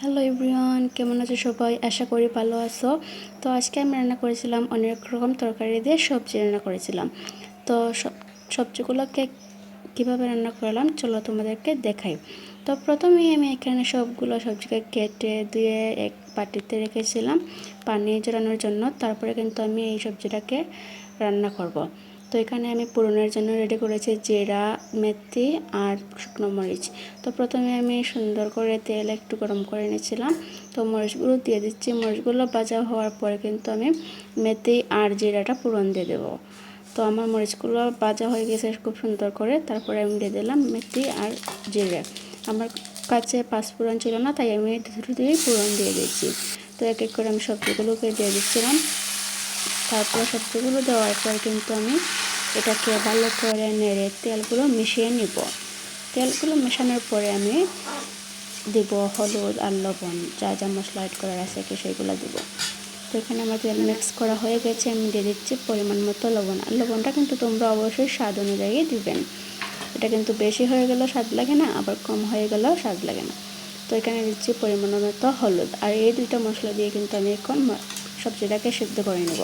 Hello everyone কেমন আছো সবাই? আশা করি ভালো আছো। তো আজকে আমি রান্না করেছিলাম অনেক রকম তরকারি দিয়ে সবজি রান্না করেছিলাম। তো সব- সবজিগুলোকে কীভাবে রান্না করলাম চলো তোমাদেরকে দেখাই। তো প্রথমেই আমি এখানে সবগুলো সবজিকে কেটে ধুয়ে এক বাটিতে রেখেছিলাম পানি জড়ানোর জন্য। তারপরে কিন্তু আমি এই সবজিটাকে রান্না করব। তো এখানে আমি পুরনের জন্য রেডি করেছি জিরা, মেথি আর শুকনো মরিচ। তো প্রথমে আমি সুন্দর করে তেল একটু গরম করে নিয়েছিলাম। তো মরিচগুলো দিয়ে দিচ্ছি। মরিচগুলো ভাজা হওয়ার পরে কিন্তু আমি মেথি আর জিরাটা পুরন দিয়ে দেবো। তো আমার মরিচগুলো ভাজা হয়ে গেছে খুব সুন্দর করে। তারপরে আমি দিয়ে দিলাম মেথি আর জিরে। আমার কাছে পাঁচফোড়ন ছিল না, তাই আমি দুটো দিয়ে পুরন দিয়ে দিচ্ছি তো এক এক করে আমি সবজিগুলোকে দিয়ে দিচ্ছিলাম। তারপরে সবজিগুলো দেওয়ার পর কিন্তু আমি এটাকে ভালো করে নেড়ে তেলগুলো মিশিয়ে নিব। তেলগুলো মেশানোর পরে আমি দিব হলুদ আর লবণ, যা যা মশলা অ্যাড করার আছে কি সেগুলো দিব। তো এখানে আমার তেল মিক্স করা হয়ে গেছে, আমি দিয়ে দিচ্ছি পরিমাণ মতো লবণ। আর লবণটা কিন্তু তোমরা অবশ্যই স্বাদ অনুযায়ী দিবেন। এটা কিন্তু বেশি হয়ে গেলেও স্বাদ লাগে না, আবার কম হয়ে গেলেও স্বাদ লাগে না। তো এখানে দিচ্ছি পরিমাণ মতো হলুদ। আর এই দুইটা মশলা দিয়ে কিন্তু আমি এখন সবজিটাকে সিদ্ধ করে নেব।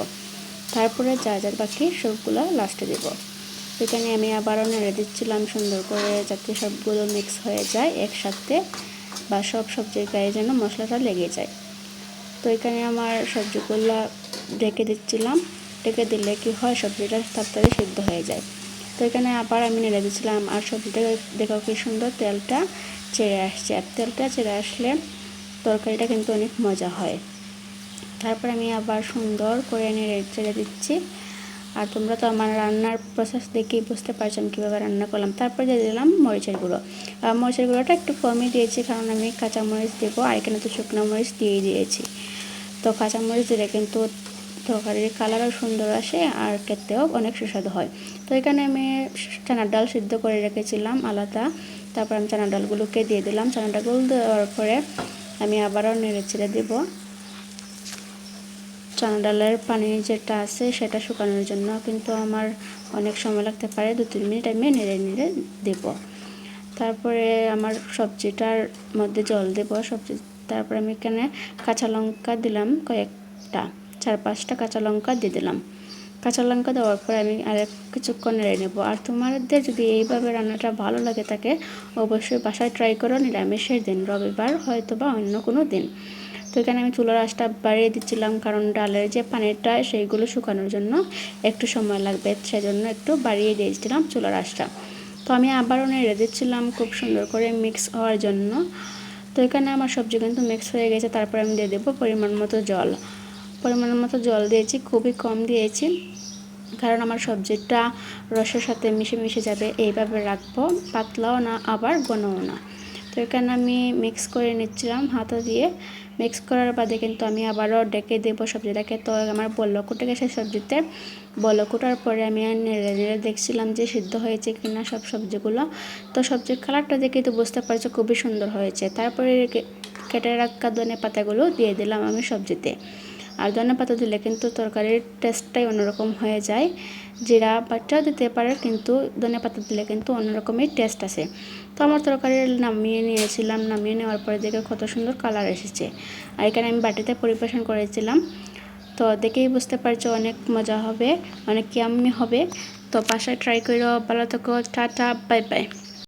তারপরে যা যা বাকি সবগুলো লাস্টে দেব। এখানে আমি আবারও নেড়ে দিচ্ছিলাম, সুন্দর করে যাতে সবগুলো মিক্স হয়ে যায় একসাথে বা সব সবজির গায়ে যেন মশলাটা লেগে যায়। তো এখানে আমার সবজিগুলো ঢেকে দিচ্ছিলাম। ঢেকে দিলে কি হয়, সবজিটা তাড়াতাড়ি সিদ্ধ হয়ে যায়। তো এখানে আবার আমি নেড়ে দিচ্ছিলাম, আর সবজিটা দেখো কি সুন্দর তেলটা ছেড়ে আসছে। আর তেলটা ছেড়ে আসলে তরকারিটা কিন্তু অনেক মজা হয়। তারপর আমি আবার সুন্দর করে নেড়ে ছেড়ে দিচ্ছি। আর তোমরা তো আমার রান্নার প্রসেস দেখেই বুঝতে পারছ আমি কীভাবে রান্না করলাম। তারপর দিয়ে দিলাম মরিচের গুঁড়ো। আর মরিচের গুঁড়োটা একটু কমই দিয়েছি কারণ আমি কাঁচা মরিচ দেবো আর এখানে তো শুকনো মরিচ দিয়েই দিয়েছি। তো কাঁচা মরিচ দিলে কিন্তু তরকারির কালারও সুন্দর আসে আর খেতেও অনেক সুস্বাদু হয়। তো এখানে আমি চানার ডাল সিদ্ধ করে রেখেছিলাম আলাদা। তারপর আমি চানার ডালগুলোকে দিয়ে দিলাম। চানা ডালগুলো দেওয়ার পরে আমি আবারও নেড়ে ছেড়ে দেবো। চানা ডালের পানি যেটা আছে সেটা শুকানোর জন্য কিন্তু আমার অনেক সময় লাগতে পারে, দু তিন মিনিট আমি নেড়ে নেড়ে দেব। তারপরে আমার সবজিটার মধ্যে জল দেব, সবজি, তারপরে আমি এখানে কাঁচা লঙ্কা দিলাম কয়েকটা, চার পাঁচটা কাঁচা লঙ্কা দিয়ে দিলাম। কাঁচা লঙ্কা দেওয়ার পরে আমি আরেক কিছুক্ষণ নেড়ে নেব। আর তোমাদের যদি এইভাবে রান্নাটা ভালো লাগে থাকে, অবশ্যই বাসায় ট্রাই করো, নিরামিষের দিন, রবিবার হয়তো বা অন্য কোনো দিন। তো এখানে আমি চুলার আঁচটা বাড়িয়ে দিচ্ছিলাম কারণ ডালের যে পানিটা, সেইগুলো শুকানোর জন্য একটু সময় লাগবে। সেজন্য একটু বাড়িয়ে দিয়েছিলাম চুলার আঁচটা। তো আমি আবারও নেড়ে দিচ্ছিলাম খুব সুন্দর করে মিক্স হওয়ার জন্য। তো এখানে আমার সবজি কিন্তু মিক্স হয়ে গেছে, তারপরে আমি দিয়ে দেবো পরিমাণ মতো জল। পরিমাণ মতো জল দিয়েছি, খুবই কম দিয়েছি, কারণ আমার সবজিটা রসের সাথে মিশে মিশে যাবে, এইভাবে রাখব, পাতলাও না, আবার ঘনও না। তো এখানে আমি মিক্স করে নিচ্ছিলাম, হাতা দিয়ে। মিক্স করার বাদে কিন্তু আমি আবারও ডেকে দেবো সবজিটাকে। তো আমার বলল কুটে গেছে সবজিতে বলল কুটার পরে আমি নেড়ে নেড়ে দেখছিলাম যে সিদ্ধ হয়েছে কিনা সব সবজিগুলো। তো সবজির কালারটা দেখে তো বুঝতে পারছ খুবই সুন্দর হয়েছে। তারপরে কেটে রাখা ধনে পাতাগুলো দিয়ে দিলাম আমি সবজিতে। আর ধনে পাতা দিলে কিন্তু তরকারির টেস্টটাই অন্যরকম হয়ে যায়। জিরা বাটাও দিতে পারে কিন্তু ধনে পাতা দিলে কিন্তু অন্যরকমই টেস্ট আসে। তো আমার তরকারি নামিয়ে নিয়েছিলাম, নামিয়ে নেওয়ার পরে দেখে কত সুন্দর কালার এসেছে। আর এখানে আমি বাটিতে পরিবেশন করেছিলাম। তো দেখেই বুঝতে পারছ অনেক মজা হবে, অনেক কেমনি হবে। তো বাসায় ট্রাই করো, ভালো থাকো, টাটা বাই বাই